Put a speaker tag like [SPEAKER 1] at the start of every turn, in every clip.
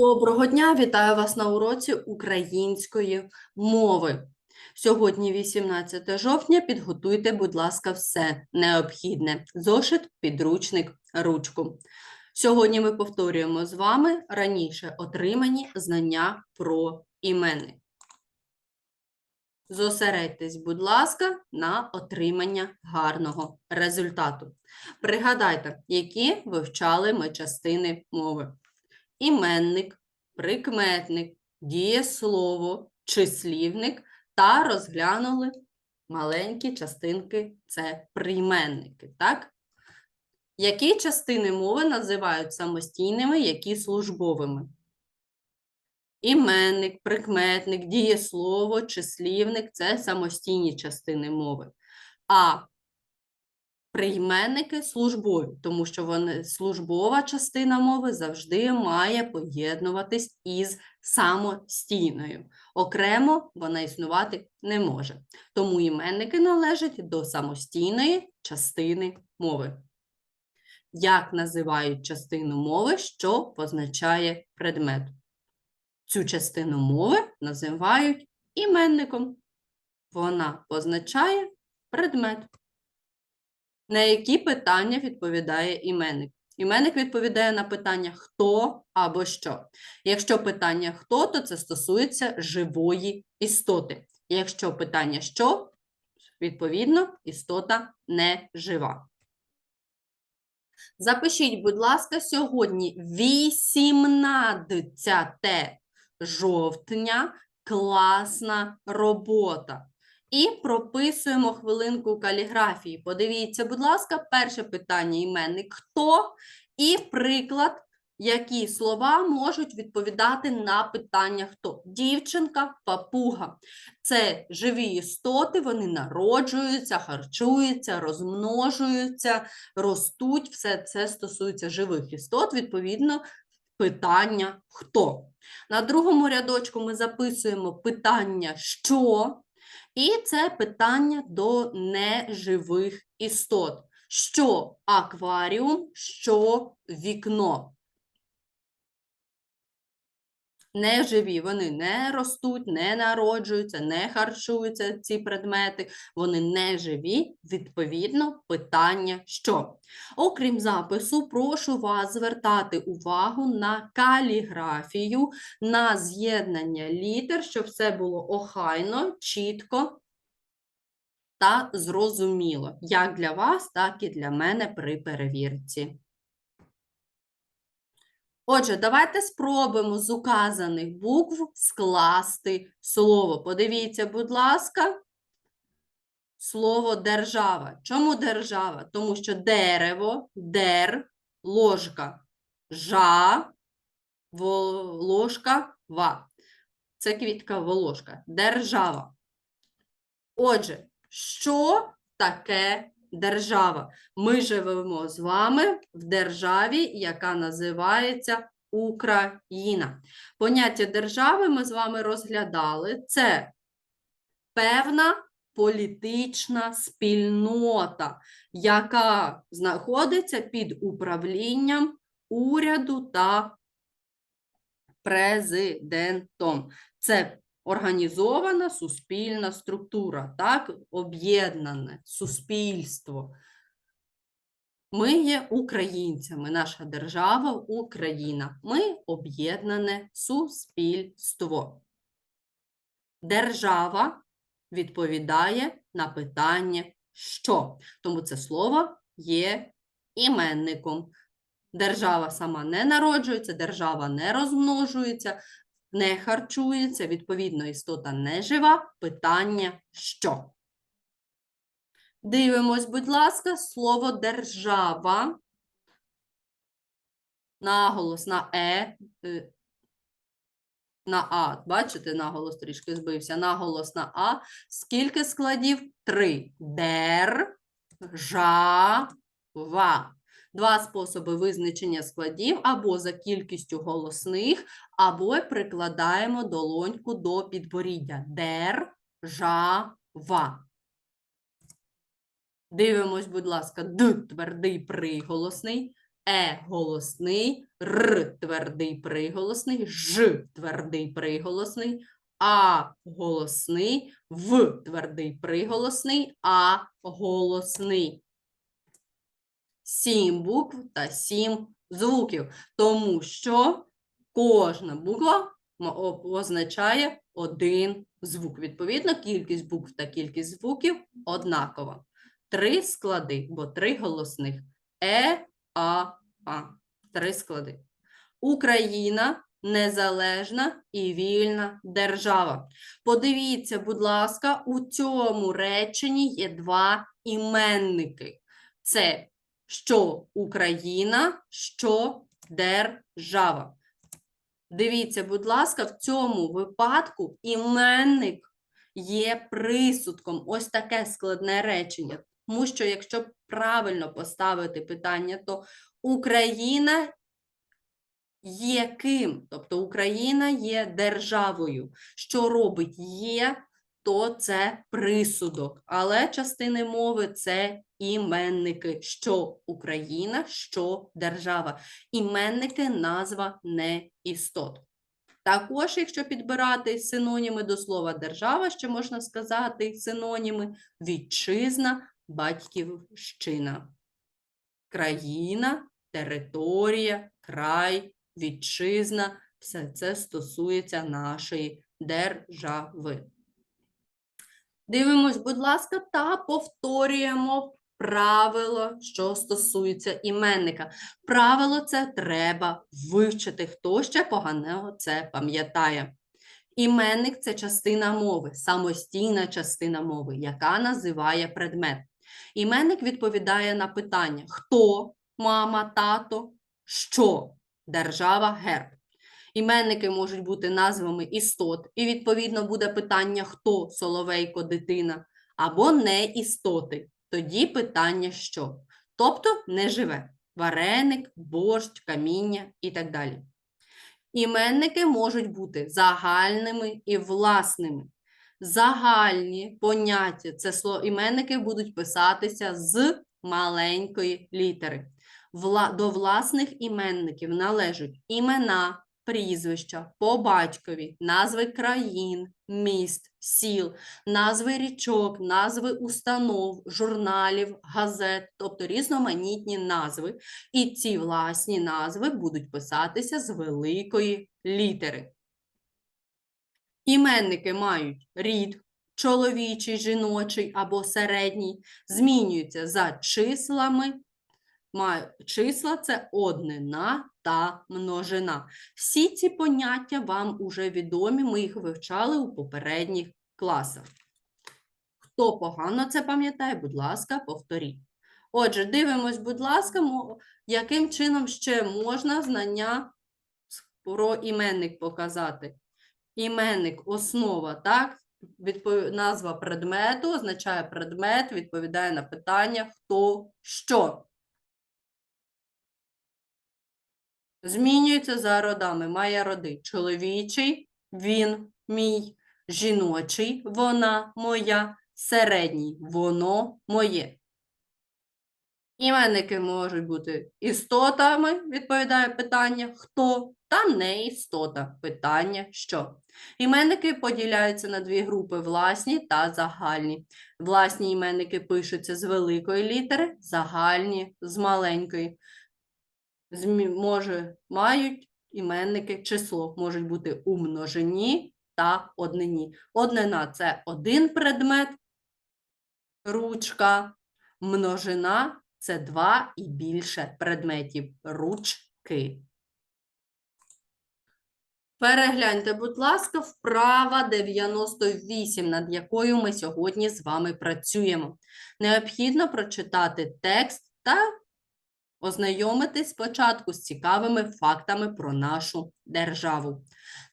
[SPEAKER 1] Доброго дня, вітаю вас на уроці української мови. Сьогодні, 18 жовтня, підготуйте, будь ласка, все необхідне: зошит, підручник, ручку. Сьогодні ми повторюємо з вами раніше отримані знання про іменник. Зосередьтесь, будь ласка, на отримання гарного результату. Пригадайте, які вивчали ми частини мови іменник, прикметник, дієслово, числівник та розглянули маленькі частинки це прийменники. Так? Які частини мови називають самостійними, які службовими? Іменник, прикметник, дієслово, числівник це самостійні частини мови. А прийменники службові, тому що вони службова частина мови завжди має поєднуватись із самостійною. Окремо вона існувати не може. Тому іменники належать до самостійної частини мови. Як називають частину мови, що позначає предмет? Цю частину мови називають іменником. Вона позначає предмет. На які питання відповідає іменник? Іменник відповідає на питання хто або що. Якщо питання хто, то це стосується живої істоти. Якщо питання що, відповідно, істота не жива. Запишіть, будь ласка, сьогодні 18 жовтня класна робота. І прописуємо хвилинку каліграфії. Подивіться, будь ласка, перше питання іменник хто і приклад, які слова можуть відповідати на питання хто. Дівчинка, папуга. Це живі істоти, вони народжуються, харчуються, розмножуються, ростуть. Все це стосується живих істот, відповідно, питання хто. На другому рядочку ми записуємо питання що. І це питання до неживих істот. Що акваріум, що вікно. Неживі, вони не ростуть, не народжуються, не харчуються ці предмети, вони не живі, відповідно, питання що. Окрім запису, прошу вас звертати увагу на каліграфію, на з'єднання літер, щоб все було охайно, чітко та зрозуміло, як для вас, так і для мене при перевірці. Отже, давайте спробуємо з указаних букв скласти слово. Подивіться, будь ласка, слово держава. Чому держава? Тому що дерево, дер, ложка, жа, ложка, ва. Це квітка волошка. Держава. Отже, що таке держава? Ми живемо з вами в державі, яка називається Україна. Поняття держави ми з вами розглядали. Це певна політична спільнота, яка знаходиться під управлінням уряду та президентом. Це організована суспільна структура, так, об'єднане суспільство. Ми є українцями, наша держава Україна. Ми об'єднане суспільство. Держава відповідає на питання що. Тому це слово є іменником. Держава сама не народжується, держава не розмножується, не харчується, відповідно, істота не жива. Питання що? Дивимось, будь ласка, слово держава. Наголос на е, е, на А. Бачите, наголос трішки збився. Наголос на А. Скільки складів? Три. Дер, жа, ва. Два способи визначення складів або за кількістю голосних, або прикладаємо долоньку до підборіддя. Дер, жа, ва. Дивимось, будь ласка, д твердий приголосний. Е голосний, Р твердий приголосний, Ж твердий приголосний, А голосний, В твердий приголосний, А голосний. Сім букв та сім звуків, тому що кожна буква означає один звук. Відповідно, кількість букв та кількість звуків однакова. Три склади, бо три голосних. Е, А, А. Три склади. Україна незалежна і вільна держава. Подивіться, будь ласка, у цьому реченні є два іменники. Це що Україна, що держава. Дивіться, будь ласка, в цьому випадку іменник є присудком. Ось таке складне речення. Тому що, якщо правильно поставити питання, то Україна є ким? Тобто Україна є державою. Що робить є, то це присудок. Але частини мови це іменники. Що Україна, що держава. Іменники назва не істот. Також, якщо підбирати синоніми до слова держава, ще можна сказати синоніми вітчизна, батьківщина. Країна, територія, край, вітчизна все це стосується нашої держави. Дивимось, будь ласка, та повторюємо правило, що стосується іменника. Правило це треба вивчити. Хто ще поганого це пам'ятає? Іменник це частина мови, самостійна частина мови, яка називає предмет. Іменник відповідає на питання: хто, мама, тато, що, держава, герб. Іменники можуть бути назвами істот, і відповідно буде питання хто соловейко, дитина, або не істоти. Тоді питання що. Тобто не живе вареник, борщ, каміння і так далі. Іменники можуть бути загальними і власними. Загальні поняття це слово іменники будуть писатися з маленької літери. До власних іменників належать імена, прізвища, по батькові, назви країн, міст, сіл, назви річок, назви установ, журналів, газет, тобто різноманітні назви. І ці власні назви будуть писатися з великої літери. Іменники мають рід, чоловічий, жіночий або середній, змінюються за числами. Маю- Числа це однина та множина. Всі ці поняття вам уже відомі, ми їх вивчали у попередніх класах. Хто погано це пам'ятає, будь ласка, повторіть. Отже, дивимось, будь ласка, яким чином ще можна знання про іменник показати. Іменник основа, так? Відпов... Назва предмету означає предмет, відповідає на питання хто що. Змінюється за родами. Має роди. Чоловічий він мій, жіночий вона моя, середній воно моє. Іменники можуть бути істотами, відповідає питання хто, та не істота. Питання що. Іменники поділяються на дві групи: власні та загальні. Власні іменники пишуться з великої літери, загальні з маленької. Може, мають іменники число, можуть бути у множині та однині. Однина це один предмет, ручка, множина це два і більше предметів, ручки. Перегляньте, будь ласка, вправа 98, над якою ми сьогодні з вами працюємо. Необхідно прочитати текст та ознайомитись спочатку з цікавими фактами про нашу державу.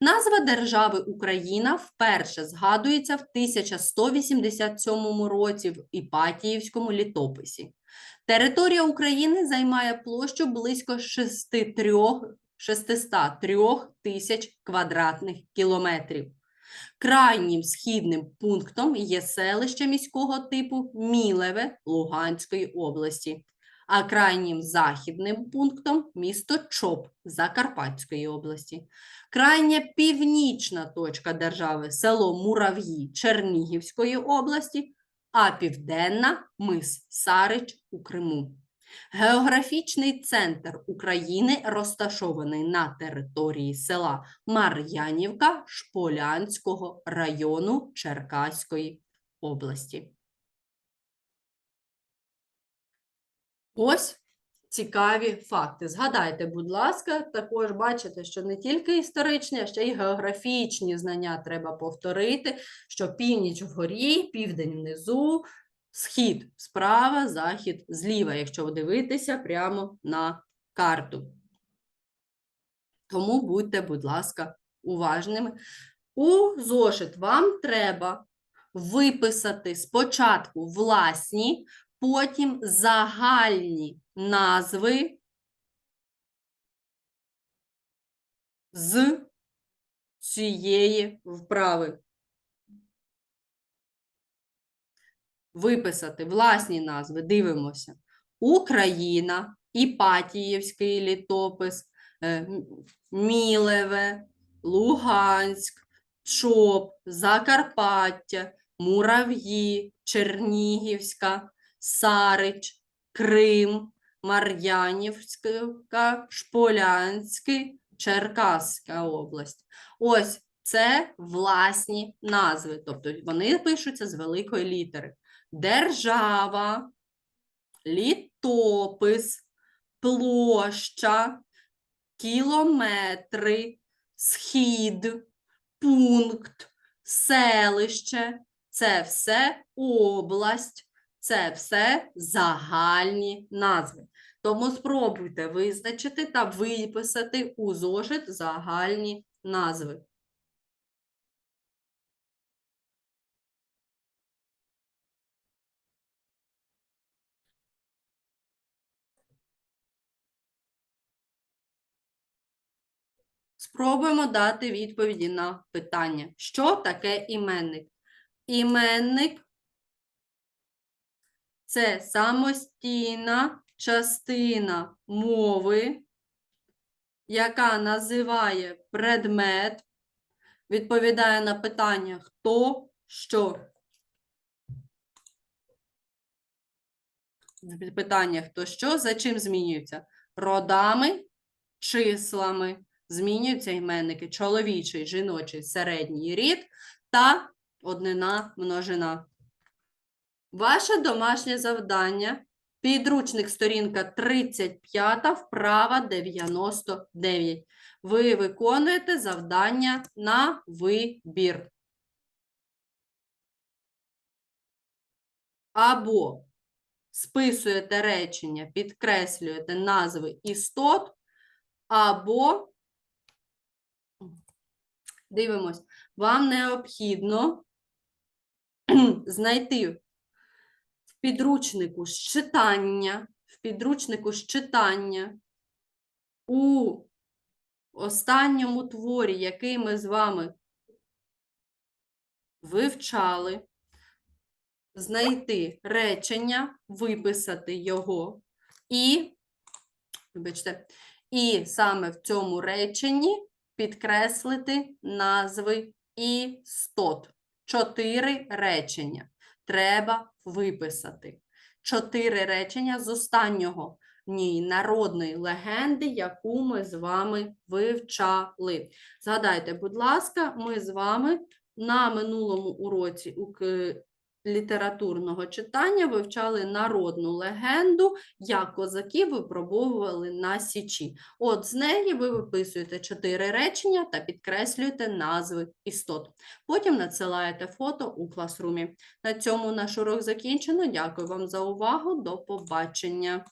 [SPEAKER 1] Назва держави Україна вперше згадується в 1187 році в Іпатіївському літописі. Територія України займає площу близько 63 603 тисяч квадратних кілометрів. Крайнім східним пунктом є селище міського типу Мілеве Луганської області. А крайнім західним пунктом місто Чоп Закарпатської області. Крайня північна точка держави село Мурав'ї Чернігівської області, а південна мис Сарич у Криму. Географічний центр України розташований на території села Мар'янівка Шполянського району Черкаської області. Ось цікаві факти. Згадайте, будь ласка, також бачите, що не тільки історичні, а ще й географічні знання треба повторити, що північ вгорі, південь внизу, схід справа, захід зліва, якщо дивитися прямо на карту. Тому будьте, будь ласка, уважними. У зошит вам треба виписати спочатку власні, потім загальні назви з цієї вправи. Виписати власні назви. Дивимося. Україна, Іпатіївський літопис, е, Мілеве, Луганськ, Чоп, Закарпаття, Мурав'ї, Чернігівська, Сарич, Крим, Мар'янівська, Шполянський, Черкаська область. Ось це власні назви, тобто вони пишуться з великої літери. Держава, літопис, площа, кілометри, схід, пункт, селище це все область, це все загальні назви. Тому спробуйте визначити та виписати у зошит загальні назви. Спробуємо дати відповіді на питання. Що таке іменник? Іменник це самостійна частина мови, яка називає предмет, відповідає на питання хто, що. Питання хто що, за чим змінюється? Родами, числами. Змінюються іменники чоловічий, жіночий, середній рід та однина множина. Ваше домашнє завдання. Підручник сторінка 35, вправа 99. Ви виконуєте завдання на вибір. Або списуєте речення, підкреслюєте назви істот, або дивимось, вам необхідно знайти підручнику з читання, в підручнику з читання у останньому творі, який ми з вами вивчали, знайти речення, виписати його і, вибачте, і саме в цьому реченні підкреслити назви істот. Чотири речення треба виписати. Чотири речення з останнього ні, народної легенди, яку ми з вами вивчали. Згадайте, будь ласка, ми з вами на минулому уроці літературного читання вивчали народну легенду, як козаки випробовували на січі. От з неї ви виписуєте чотири речення та підкреслюєте назви істот. Потім надсилаєте фото у класрумі. На цьому наш урок закінчено. Дякую вам за увагу. До побачення.